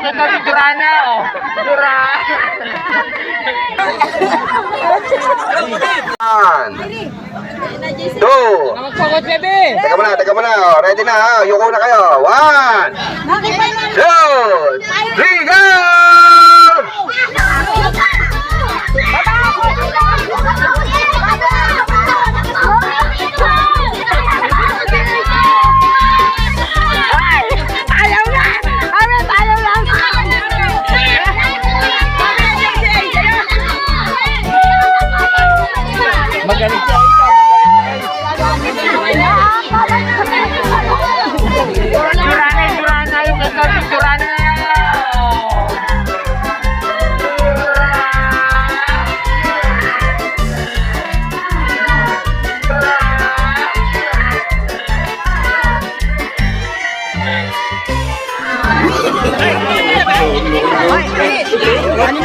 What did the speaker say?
ikaw si Durana, oh. Durana. One. Two. Magpagod, bebe. Teka muna, teka muna. oh. Ready na ha. Yuko na kayo. One. Two. Magaling siya, Durana, Durana, yung ikaw si Durana. Ano na?